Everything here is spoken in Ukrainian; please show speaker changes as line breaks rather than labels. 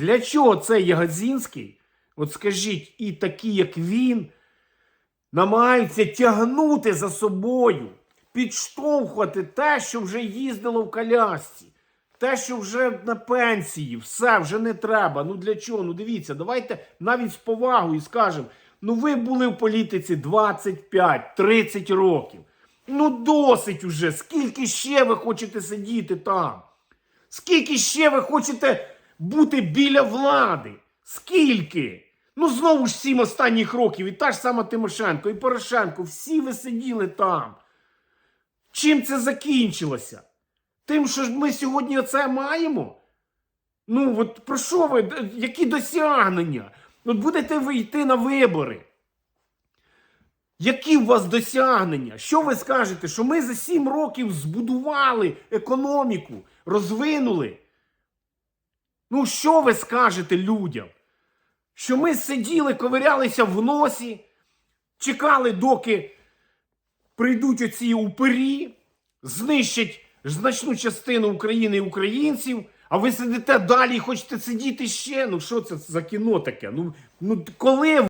Для чого цей Ягодзінський, от скажіть, і такі, як він, намагаються тягнути за собою, підштовхувати те, що вже їздило в колясці, те, що вже на пенсії, все, вже не треба. Ну для чого? Ну дивіться, давайте навіть з повагою скажемо. Ну ви були в політиці 25-30 років. Ну досить уже. Скільки ще ви хочете сидіти там? Скільки ще ви хочете бути біля влади? Скільки? Ну знову ж сім останніх років, і та ж сама Тимошенко, і Порошенко, всі ви сиділи там. Чим це закінчилося? Тим, що ж ми сьогодні оце маємо? Ну, от про що ви? Які досягнення? От будете ви йти на вибори. Які у вас досягнення? Що ви скажете? Що ми за сім років збудували економіку, розвинули? Ну, що ви скажете людям? Що ми сиділи, ковирялися в носі, чекали, доки прийдуть оці упирі, знищать значну частину України і українців, а ви сидите далі і хочете сидіти ще? Ну що це за кіно таке? Ну, ну коли